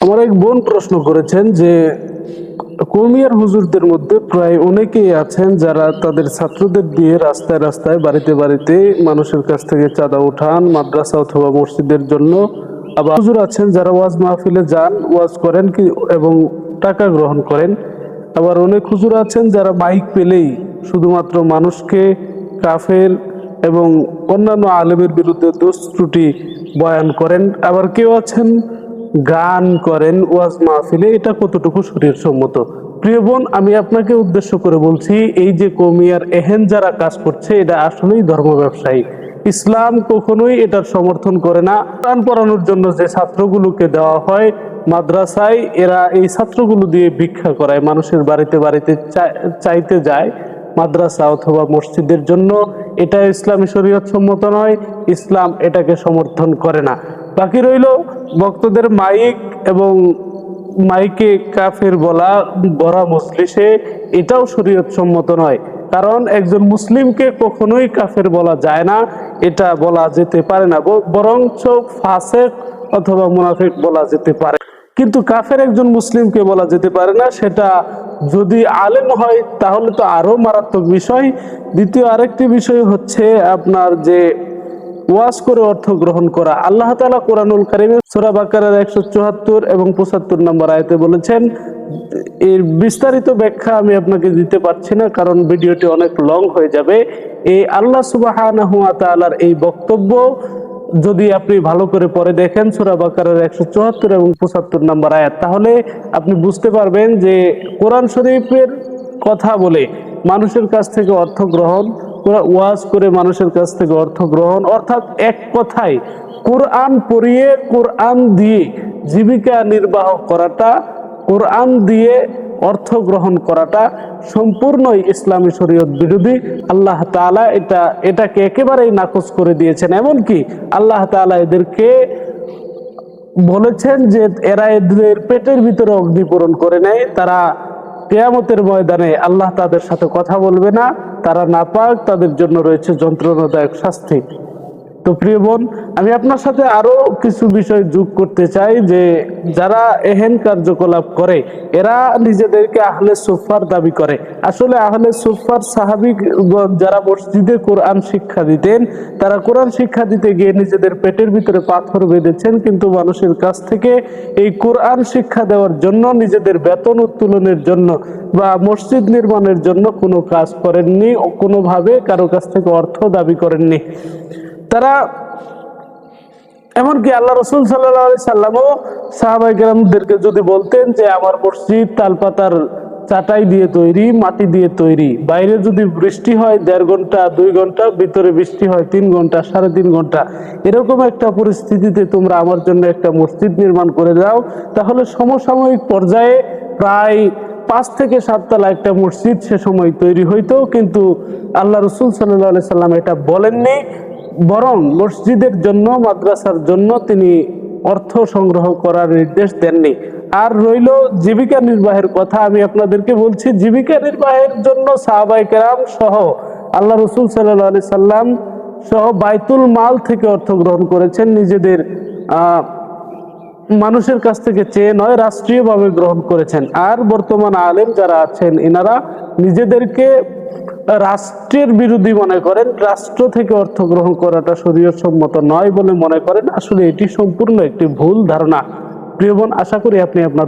আমার এক বোন প্রশ্ন করেছেন যে কৌমিয়ার হুজুরদের মধ্যে প্রায় অনেকেই আছেন যারা তাদের ছাত্রদের দিয়ে রাস্তায় রাস্তায় বাড়িতে বাড়িতে মানুষের কাছ থেকে চাঁদা উঠান, মাদ্রাসা অথবা মসজিদের জন্য। আবার হুজুর আছেন যারা ওয়াজ মাহফিলে যান, ওয়াজ করেন কি, এবং টাকা গ্রহণ করেন। আবার অনেক হুজুর আছেন যারা মাইক পেলেই শুধুমাত্র মানুষকে কাফের এবং অন্যান্য আলেমের বিরুদ্ধে দোষ ত্রুটি বয়ান করেন। আবার কেউ আছেন গান করেন, ওয়াজ মাহফিলে, এটা কতটুকু শরীর সম্মত প্রিয় বোন, আমি আপনাকে উদ্দেশ্য করে বলছি, এই যে কমিয়ার এহেন যারা কাজ করছে, এটা আসলেই ধর্ম ব্যবসায়ী। ইসলাম কখনোই এটার সমর্থন করে না। প্রাণ পড়ানোর জন্য যে ছাত্রগুলোকে দেওয়া হয় মাদ্রাসায়, এরা এই ছাত্রগুলো দিয়ে ভিক্ষা করায়, মানুষের বাড়িতে বাড়িতে চাইতে যায় মাদ্রাসা অথবা মসজিদের জন্য। এটা ইসলামী শরীয়ত সম্মত নয়, ইসলাম এটাকে সমর্থন করে না। বাকি রইল ভক্তদের মাইক এবং মাইকে কাফের বলা বড়া মজলিসে। এটাও শরীয়ত সম্মত নয়, কারণ একজন মুসলিমকে কখনোই কাফের বলা যায় না, এটা বলা যেতে পারে না বরঞ্চ ফাসেক অথবা মুনাফিক বলা যেতে পারে। কিন্তু কাফের একজন মুসলিমকে বলা যেতে পারে না, সেটা যদি আলেম হয় তাহলে তো আরও মারাত্মক বিষয়। দ্বিতীয় আরেকটি বিষয় হচ্ছে আপনার যে ওয়াজ করে অর্থ গ্রহণ করা। আল্লাহ তালা কোরআনুল কারিমে সুরা বাকারের একশো চুয়াত্তর এবং পঁচাত্তর নম্বর আয়তে বলেছেন, এর বিস্তারিত ব্যাখ্যা আমি আপনাকে দিতে পারছি না কারণ ভিডিওটি অনেক লং হয়ে যাবে। এই আল্লাহ সুবাহ এই বক্তব্য যদি আপনি ভালো করে পরে দেখেন সুরা বাকারের একশো চুয়াত্তর এবং পঁচাত্তর নম্বর আয়াত, তাহলে আপনি বুঝতে পারবেন যে কোরআন শরীফের কথা বলে মানুষের কাছ থেকে অর্থ গ্রহণ কোরআন ওয়াজ করে মানুষের কাছ থেকে অর্থ গ্রহণ, অর্থাৎ এক কথায় কোরআন পড়িয়ে, কোরআন দিয়ে জীবিকা নির্বাহ করাটা, কোরআন দিয়ে অর্থ গ্রহণ করাটা সম্পূর্ণই ইসলামী শরীয়ত বিরোধী। আল্লাহ তাআলা এটা, এটাকে একেবারেই নাকচ করে দিয়েছেন। এমনকি আল্লাহ তাআলা এদেরকে বলেছেন যে এরা এদের পেটের ভিতরে অগ্নি পূরণ করে নেয়। তারা কেয়ামতের ময়দানে আল্লাহ তাদের সাথে কথা বলবে না। তারা না পাক তাদের জন্য রয়েছে যন্ত্রণাদায়ক শাস্তি। তো প্রিয় বোন, আমি আপনার সাথে আরও কিছু বিষয় যোগ করতে চাই যে যারা এহেন কার্যকলাপ করে, এরা নিজেদেরকে আহলে সুফার দাবি করে। আসলে আহলে সুফার সাহাবিক যারা মসজিদে কোরআন শিক্ষা দিতেন, তারা কোরআন শিক্ষা দিতে গিয়ে নিজেদের পেটের ভিতরে পাথর বেঁধেছেন, কিন্তু মানুষের কাছ থেকে এই কোরআন শিক্ষা দেওয়ার জন্য, নিজেদের বেতন উত্তোলনের জন্য বা মসজিদ নির্মাণের জন্য কোনো কাজ করেননি, কোনোভাবে কারও কাছ থেকে অর্থ দাবি করেননি। তারা এমনকি আল্লাহ রসুল সাল্লাহ সাল্লামও সাহাবাই কেরামদেরকে যদি বলতেন যে আমার মসজিদ তালপাতার চাটাই দিয়ে তৈরি, মাটি দিয়ে তৈরি, বাইরে যদি বৃষ্টি হয় দেড় ঘণ্টা, দুই ঘণ্টা, ভিতরে বৃষ্টি হয় তিন ঘণ্টা, সাড়ে তিন ঘণ্টা, এরকম একটা পরিস্থিতিতে তোমরা আমার জন্য একটা মসজিদ নির্মাণ করে দাও, তাহলে সমসাময়িক পর্যায়ে প্রায় পাঁচ থেকে সাততলা একটা মসজিদ সে সময় তৈরি হইতো, কিন্তু আল্লাহ রসুল সাল্লাহ সাল্লাম এটা বলেননি। বরং মসজিদের জন্য, মাদ্রাসার জন্য তিনি অর্থ সংগ্রহ করার নির্দেশ দেননি। আর রইল জীবিকা নির্বাহের কথা, আমি আপনাদেরকে বলছি, জীবিকা নির্বাহের জন্য সাহাবাই কেরাম সহ আল্লাহ রসুল সাল্লাহ আলি সাল্লাম সহ বাইতুল মাল থেকে অর্থ গ্রহণ করেছেন। নিজেদের মানুষের কাছ থেকে চেয়ে নয়, রাষ্ট্রীয়ভাবে গ্রহণ করেছেন। আর বর্তমান আলেম যারা আছেন, এনারা নিজেদেরকে রাষ্ট্রের বিরোধী মনে করেন, রাষ্ট্র থেকে অর্থ গ্রহণ করাটা শরীয় সম্মত নয় বলে মনে করেন। আসলে এটি সম্পূর্ণ একটি ভুল ধারণা। প্রিয় বোন, আশা করি আপনি আপনার